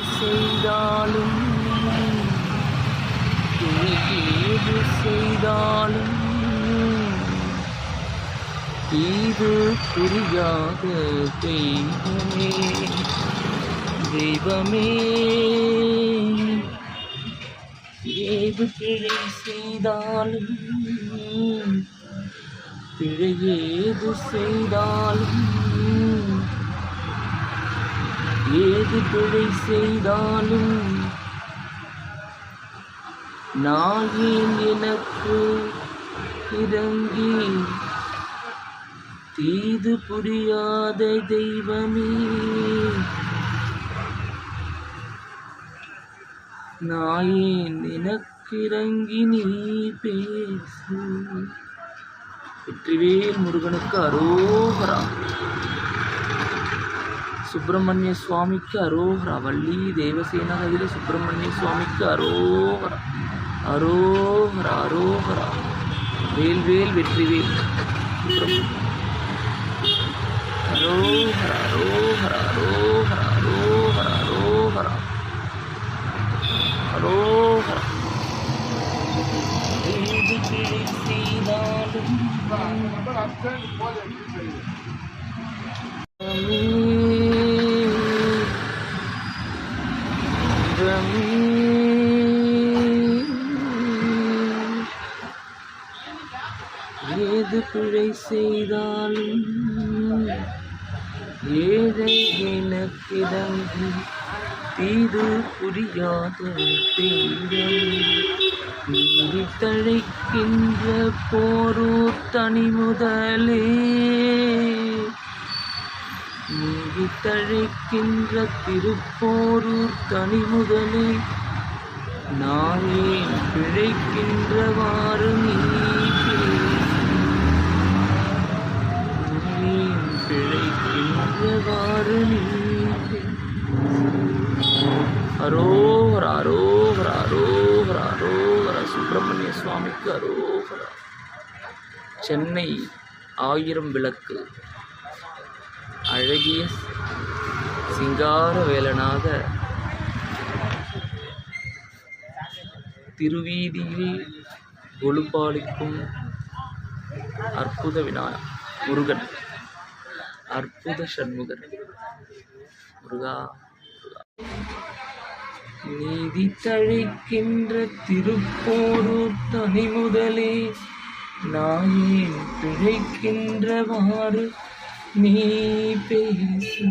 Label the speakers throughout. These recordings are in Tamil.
Speaker 1: செய்தாலும் ஏது செய்தாலும் இது புரியாத தெய்வமே தெய்வமே. ஏது பிழை செய்தாலும் பிழை ஏது செய்தாலும் ஏது பிழை செய்தாலும் நான் எனக்கு இறங்கி? தீது புரியாத தெய்வமே நாயேன் எனக்கிறங்கி நீ பேசு? வெற்றிவேல் முருகனுக்கு அரோகரா. சுப்பிரமணிய சுவாமிக்கு அரோகரா. வள்ளி தேவசேனா கையில சுப்பிரமணிய சுவாமிக்கு அரோகரா. அரோகரா அரோகரா. வேல்வேல் வெற்றிவேல் அரோகரா அரோகரா அரோகரா அரோகரா அரோகரா. அரோகரா. ஏது பிழை செய்தாலும் ஏது பிழை செய்தாலும் ஏழை எனக்கிடங்கி தீது புரியாத நீதி தழைக்கின்ற போரூர் தனி முதலே நீதி தழைக்கின்ற திருப்போரூர் தனி முதலே ஏன் பிழைக்கின்றவாறு நீ அரோகர அரோகர அரோகர அரோகர. சுப்பிரமணிய சுவாமிக்கு அரோகர. சென்னை ஆயிரம் விளக்கு. அழகிய சிங்கார வேலனாக திருவீதியில் ஒழுபாலிக்கும் அற்புத வினா முருகன். அற்புத சண்முகன் முருகா நீதி தழைக்கின்ற திருப்போரூர் தனி முதலே நாயேன் பிழைக்கின்றவாறு நீ பேசு.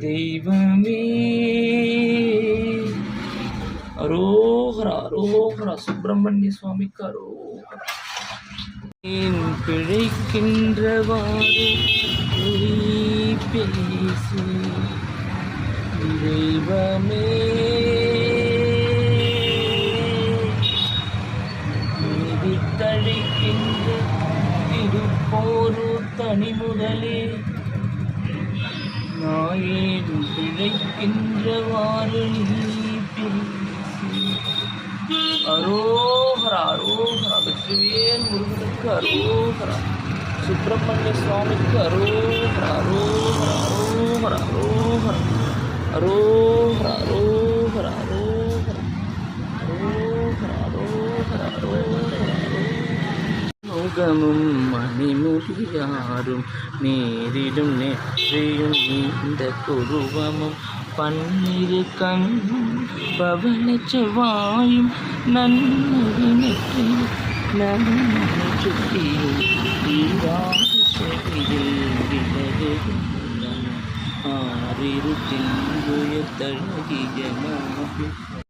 Speaker 1: தெய்வமே. அரோகரா அரோகரா சுப்பிரமணிய சுவாமிக்கு அரோகரா. மீன் பிழைக்கின்றவாறு பேசி தெய்வமே தழைக்கின்ற திருப்போரு தனிமுதலே. நாயேன் பிழைக்கின்றவாறு நீ பேசி. அரோகரா அரோகரா வெற்றிவேல் முருகனுக்கு அரோகரா சுப்பிரமணிய சுவாமிக்கு அரோகரா அரோகரா அரோகரா அரோகரா அரோகரா அரோகரா அரோகரா அரோகரா அரோகரா முகமும் மணிமுடியாரும் நேரிடும் நெற்றியும் இந்த குருவமும் பன்னிரு கண்ணும் பவனச்சவாயும் நன்னெற்றி நன்மை சுட்டியில் ஈராறு செவியில் விலகு ஆறிரு திங்குய தழகிய